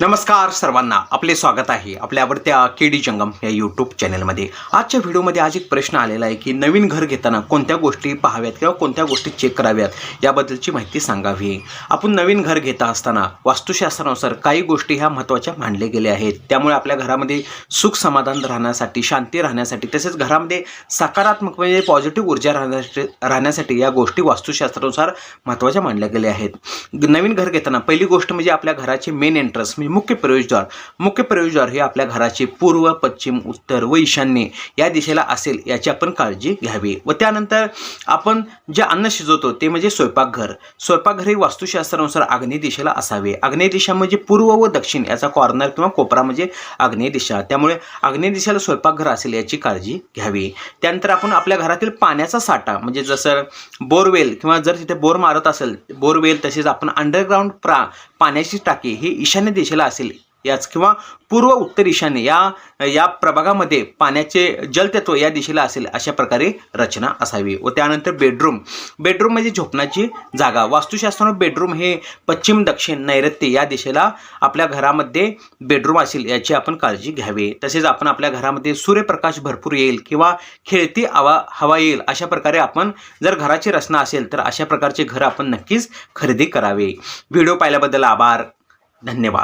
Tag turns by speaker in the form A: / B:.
A: नमस्कार सर्वांना आपले स्वागत आहे आपल्या आवडत्या के डी जंगम या यूट्यूब चॅनलमध्ये आजच्या व्हिडिओमध्ये आज एक प्रश्न आलेला आहे की नवीन घर घेताना कोणत्या गोष्टी पाहाव्यात किंवा कोणत्या गोष्टी चेक कराव्यात याबद्दलची माहिती सांगावी. आपण नवीन घर घेता असताना वास्तुशास्त्रानुसार काही गोष्टी ह्या महत्त्वाच्या मानल्या गेल्या आहेत. त्यामुळे आपल्या घरामध्ये सुख समाधान राहण्यासाठी शांती राहण्यासाठी तसेच घरामध्ये सकारात्मक म्हणजे पॉझिटिव्ह ऊर्जा राहण्यासाठी राहण्यासाठी या गोष्टी वास्तुशास्त्रानुसार महत्त्वाच्या मानल्या गेल्या आहेत. नवीन घर घेताना पहिली गोष्ट म्हणजे आपल्या घराचे मेन एंट्रन्स म्हणजे मुख्य प्रवेशद्वार. मुख्य प्रवेशद्वार हे आपल्या घराचे पूर्व पश्चिम उत्तर व ईशान्य या दिशेला असेल याची आपण काळजी घ्यावी. व त्यानंतर आपण जे अन्न शिजवतो ते म्हणजे स्वयंपाकघर. स्वयंपाकघर हे वास्तुशास्त्रानुसार आग्नेय दिशेला असावे. आग्नेय दिशा म्हणजे पूर्व व दक्षिण याचा कॉर्नर किंवा कोपरा म्हणजे आग्नेय दिशा. त्यामुळे आग्नेय दिशेला स्वयंपाकघर असेल याची काळजी घ्यावी. त्यानंतर आपण आपल्या घरातील पाण्याचा साठा म्हणजे जसं बोरवेल किंवा जर तिथे बोर मारत असेल बोरवेल तसेच आपण अंडरग्राऊंड प्रा पाण्याची टाकी ही ईशान्य दिशेला असेल. याच किंवा पूर्व उत्तर ईशान्य या या प्रभागामध्ये पाण्याचे जलतत्व या दिशेला असेल अशा प्रकारे रचना असावी व त्यानंतर बेडरूम बेडरूम म्हणजे झोपण्याची जागा. वास्तुशास्त्रानं बेडरूम हे पश्चिम दक्षिण नैऋत्य या दिशेला आपल्या घरामध्ये बेडरूम असेल याची आपण काळजी घ्यावी. तसेच आपण आपल्या घरामध्ये सूर्यप्रकाश भरपूर येईल किंवा खेळती हवा हवा येईल अशा प्रकारे आपण जर घराची रचना असेल तर अशा प्रकारचे घर आपण नक्कीच खरेदी करावे. व्हिडिओ पाहिल्याबद्दल आभार. धन्यवाद.